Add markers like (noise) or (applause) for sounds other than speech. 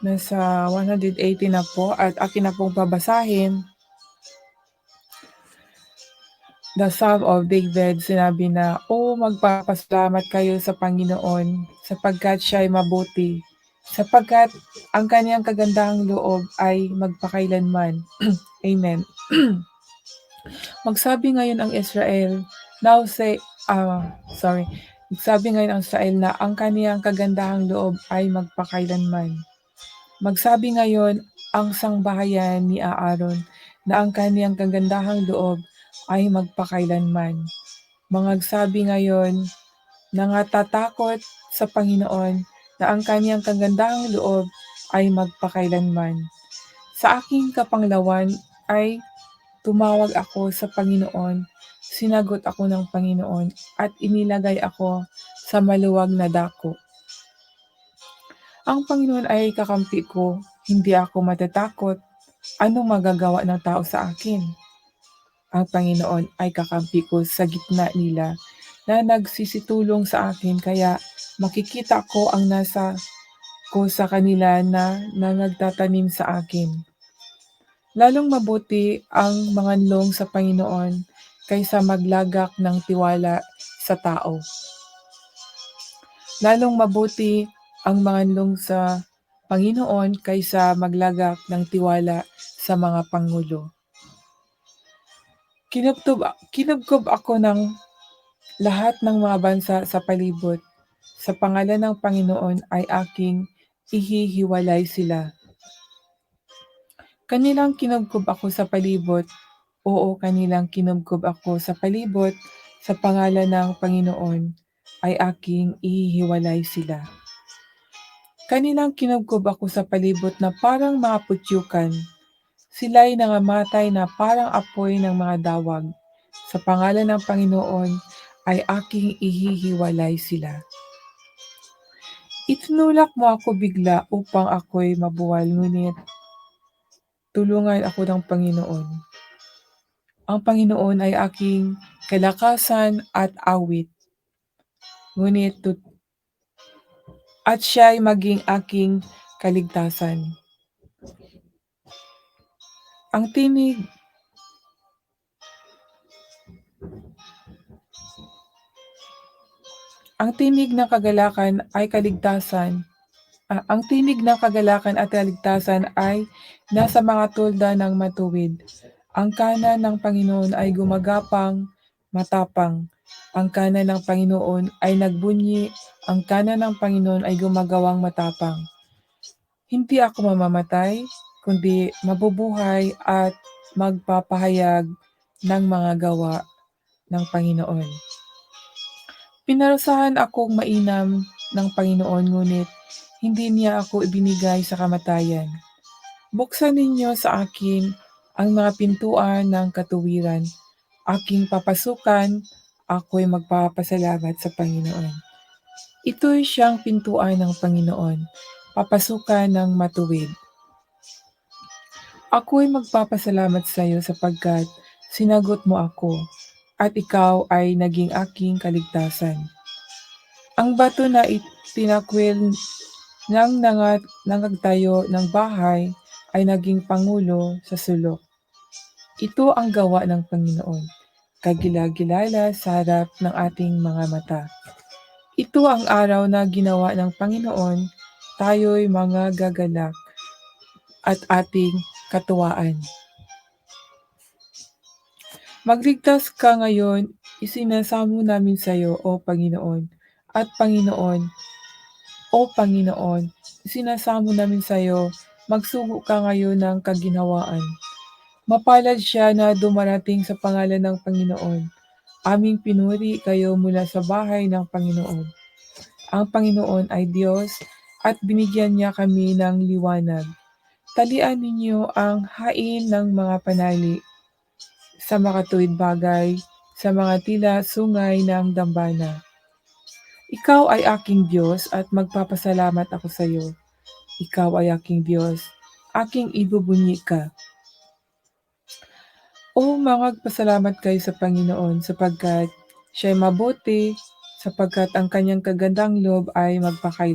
Nasa 180 na po at akin na pong babasahin. The Psalm of David, sinabi na, O magpapasalamat kayo sa Panginoon, sapagkat siya ay mabuti, sapagkat ang kaniyang kagandahang loob ay magpakailanman. (clears throat) Amen. (clears throat) Magsabi ngayon ang Israel, now say, ah, sorry, magsabi ngayon ang Israel na ang kaniyang kagandahang loob ay magpakailanman. Magsabi ngayon ang sangbahayan ni Aaron na ang kaniyang kagandahang loob ay magpakailanman. Mangagsabi ngayon na ngatatakot sa Panginoon na ang kaniyang kagandahang loob ay magpakailanman. Sa aking kapanglawan ay tumawag ako sa Panginoon, sinagot ako ng Panginoon at inilagay ako sa maluwag na dako. Ang Panginoon ay kakampi ko, hindi ako matatakot. Anong magagawa ng tao sa akin? Ang Panginoon ay kakampi ko sa gitna nila na nagsisitulong sa akin kaya makikita ko ang nasa ko sa kanila na nangagtatanim sa akin. Lalong mabuti ang manganlong sa Panginoon kaysa maglagak ng tiwala sa tao. Lalong mabuti ang manganlong sa Panginoon kaysa maglagak ng tiwala sa mga pangulo. Kinubtob, kinubkob ako ng lahat ng mga bansa sa palibot. Sa pangalan ng Panginoon ay aking ihihiwalay sila. Kanilang kinubkob ako sa palibot. Oo, kanilang kinubkob ako sa palibot. Sa pangalan ng Panginoon ay aking ihihiwalay sila. Kanilang kinubkob ako sa palibot na parang mga putyukan. Sila'y nangamatay na parang apoy ng mga dawag. Sa pangalan ng Panginoon ay aking ihihiwalay sila. Itinulak mo ako bigla upang ako'y mabuwal, ngunit tulungan ako ng Panginoon. Ang Panginoon ay aking kalakasan at awit. Ngunit tut- at siya'y maging aking kaligtasan. Ang tinig Ang tinig ng kagalakan ay kaligtasan. Ah, ang tinig ng kagalakan at kaligtasan ay nasa mga tulda ng matuwid. Ang kanan ng Panginoon ay gumagapang, matapang. Ang kanan ng Panginoon ay nagbunyi, ang kanan ng Panginoon ay gumagawang matapang. Hindi ako mamamatay, kundi mabubuhay at magpapahayag ng mga gawa ng Panginoon. Pinarusahan akong mainam ng Panginoon, ngunit hindi niya ako ibinigay sa kamatayan. Buksan ninyo sa akin ang mga pintuan ng katuwiran. Aking papasukan, ako'y magpapasalamat sa Panginoon. Ito'y siyang pintuan ng Panginoon, papasukan ng matuwid. Ako'y magpapasalamat sa iyo sapagkat sinagot mo ako at ikaw ay naging aking kaligtasan. Ang bato na itinakwil ng nangat, nangagtayo ng bahay ay naging pangulo sa sulok. Ito ang gawa ng Panginoon, kagilagilala sa harap ng ating mga mata. Ito ang araw na ginawa ng Panginoon, tayo'y mga gagalak at ating katuwaan. Magligtas ka ngayon, isinasamo namin sa iyo, O Panginoon. At Panginoon, O Panginoon, isinasamo namin sa iyo, magsugo ka ngayon ng kaginhawaan. Mapalad siya na dumarating sa pangalan ng Panginoon. Aming pinuri kayo mula sa bahay ng Panginoon. Ang Panginoon ay Diyos at binigyan niya kami ng liwanag. Talian ninyo ang hain ng mga panali sa makatuwid bagay, sa mga tila sungay ng dambana. Ikaw ay aking Diyos at magpapasalamat ako sa iyo. Ikaw ay aking Diyos, aking ibubunyi ka. O magpasalamat kayo sa Panginoon sapagkat siya ay mabuti, sapagkat ang kanyang kagandang loob ay magpakailanman.